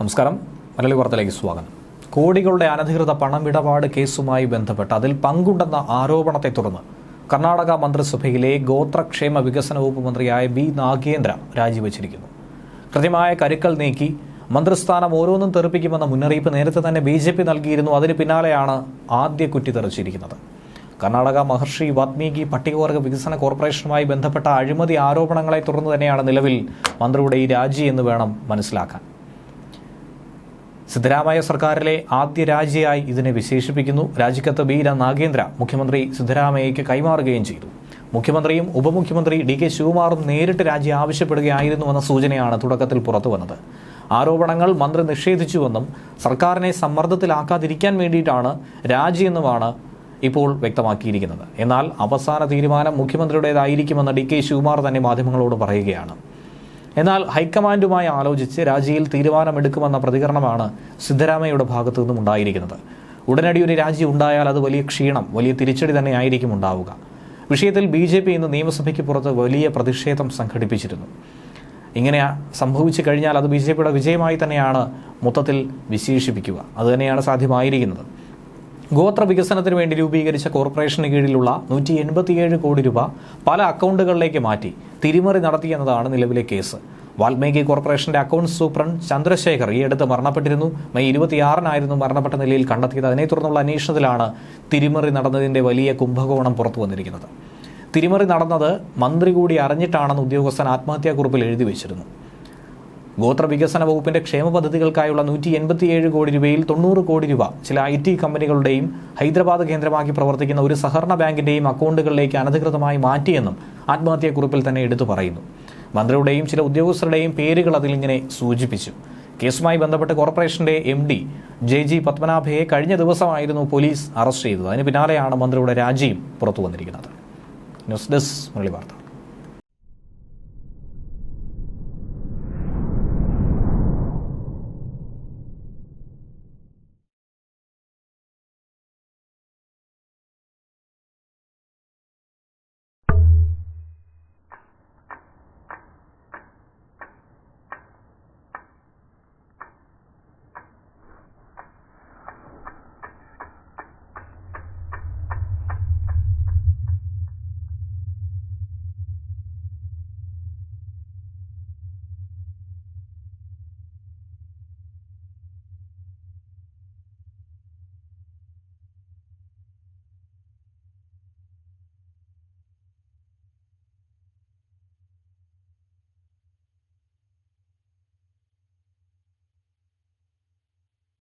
നമസ്കാരം. മലയാളി വാർത്തയിലേക്ക് സ്വാഗതം. കോടികളുടെ അനധികൃത പണമിടപാട് കേസുമായി ബന്ധപ്പെട്ട് അതിൽ പങ്കുണ്ടെന്ന ആരോപണത്തെ തുടർന്ന് കർണാടക മന്ത്രിസഭയിലെ ഗോത്രക്ഷേമ വികസന വകുപ്പ് മന്ത്രിയായ ബി നാഗേന്ദ്ര രാജിവെച്ചിരിക്കുന്നു. കൃത്യമായ കരുക്കൾ നീക്കി മന്ത്രിസ്ഥാനം ഓരോന്നും തെറിപ്പിക്കുമെന്ന മുന്നറിയിപ്പ് നേരത്തെ തന്നെ ബി ജെ പി നൽകിയിരുന്നു. അതിന് പിന്നാലെയാണ് ആദ്യ കുറ്റി തെറിച്ചിരിക്കുന്നത്. കർണാടക മഹർഷി വാത്മീകി പട്ടികവർഗ വികസന കോർപ്പറേഷനുമായി ബന്ധപ്പെട്ട അഴിമതി ആരോപണങ്ങളെ തുടർന്ന് തന്നെയാണ് നിലവിൽ മന്ത്രിയുടെ ഈ രാജി എന്ന് വേണം മനസ്സിലാക്കാൻ. സിദ്ധരാമയ്യ സർക്കാരിലെ ആദ്യ രാജിയായി ഇതിനെ വിശേഷിപ്പിക്കുന്നു. രാജിക്കത്ത് ബി നാഗേന്ദ്ര മുഖ്യമന്ത്രി സിദ്ധരാമയ്യയ്ക്ക് കൈമാറുകയും ചെയ്തു. മുഖ്യമന്ത്രിയും ഉപമുഖ്യമന്ത്രി ഡി കെ ശിവകുമാറും നേരിട്ട് രാജി ആവശ്യപ്പെടുകയായിരുന്നുവെന്ന സൂചനയാണ് തുടക്കത്തിൽ പുറത്തു വന്നത്. ആരോപണങ്ങൾ മന്ത്രി നിഷേധിച്ചുവെന്നും സർക്കാരിനെ സമ്മർദ്ദത്തിലാക്കാതിരിക്കാൻ വേണ്ടിയിട്ടാണ് രാജിയെന്നുമാണ് ഇപ്പോൾ വ്യക്തമാക്കിയിരിക്കുന്നത്. എന്നാൽ അവസാന തീരുമാനം മുഖ്യമന്ത്രിയുടേതായിരിക്കുമെന്ന് ഡി കെ ശിവകുമാർ തന്നെ മാധ്യമങ്ങളോട് പറയുകയാണ്. എന്നാൽ ഹൈക്കമാൻഡുമായി ആലോചിച്ച് രാജിയിൽ തീരുമാനമെടുക്കുമെന്ന പ്രതികരണമാണ് സിദ്ധരാമയ്യയുടെ ഭാഗത്തു നിന്നും ഉണ്ടായിരിക്കുന്നത്. ഉടനടി ഒരു രാജി ഉണ്ടായാൽ അത് വലിയ ക്ഷീണം വലിയ തിരിച്ചടി തന്നെ ആയിരിക്കും ഉണ്ടാവുക. വിഷയത്തിൽ ബി ജെ പി ഇന്ന് നിയമസഭയ്ക്ക് പുറത്ത് വലിയ പ്രതിഷേധം സംഘടിപ്പിച്ചിരുന്നു. ഇങ്ങനെ സംഭവിച്ചു കഴിഞ്ഞാൽ അത് ബി ജെ പിയുടെ വിജയമായി തന്നെയാണ് മൊത്തത്തിൽ വിശേഷിപ്പിക്കുക. അതുതന്നെയാണ് സാധ്യമായിരിക്കുന്നത്. ഗോത്ര വികസനത്തിന് വേണ്ടി രൂപീകരിച്ച കോർപ്പറേഷന് കീഴിലുള്ള നൂറ്റി എൺപത്തിയേഴ് കോടി രൂപ പല അക്കൗണ്ടുകളിലേക്ക് മാറ്റി. തിരിമറി നടത്തി നടത്തിയെന്നതാണ് നിലവിലെ കേസ്. വാൽമീകി കോർപ്പറേഷന്റെ അക്കൗണ്ട് സൂപ്രണ്ട് ചന്ദ്രശേഖർ ഈ അടുത്ത് മരണപ്പെട്ടിരുന്നു. മെയ് ഇരുപത്തിയാറിനായിരുന്നു മരണപ്പെട്ട നിലയിൽ കണ്ടെത്തിയത്. അതിനെ തുടർന്നുള്ള അന്വേഷണത്തിലാണ് തിരിമറി നടന്നതിന്റെ വലിയ കുംഭകോണം പുറത്തു വന്നിരിക്കുന്നത്. തിരിമറി നടന്നത് മന്ത്രി കൂടി അറിഞ്ഞിട്ടാണെന്ന് ഉദ്യോഗസ്ഥൻ ആത്മഹത്യാക്കുറിപ്പിൽ എഴുതി വെച്ചിരുന്നു. ഗോത്ര വികസന വകുപ്പിന്റെ ക്ഷേമ പദ്ധതികൾക്കായുള്ള നൂറ്റി എൺപത്തിയേഴ് കോടി രൂപയിൽ തൊണ്ണൂറ് കോടി രൂപ ചില ഐ ടി കമ്പനികളുടെയും ഹൈദരാബാദ് കേന്ദ്രമാക്കി പ്രവർത്തിക്കുന്ന ഒരു സഹകരണ ബാങ്കിന്റെയും അക്കൗണ്ടുകളിലേക്ക് അനധികൃതമായി മാറ്റിയെന്നും ആത്മഹത്യാക്കുറിപ്പിൽ തന്നെ എടുത്തു പറയുന്നു. മന്ത്രിയുടെയും ചില ഉദ്യോഗസ്ഥരുടെയും പേരുകൾ അതിലിങ്ങനെ സൂചിപ്പിച്ചു. കേസുമായി ബന്ധപ്പെട്ട് കോർപ്പറേഷന്റെ എം ഡി ജെ ജി പത്മനാഭയെ കഴിഞ്ഞ ദിവസമായിരുന്നു പോലീസ് അറസ്റ്റ് ചെയ്തത്. അതിന് പിന്നാലെയാണ് മന്ത്രിയുടെ രാജിയും പുറത്തു വന്നിരിക്കുന്നത്. ന്യൂസ് ഡെസ്ക് മുരളി വാർത്ത.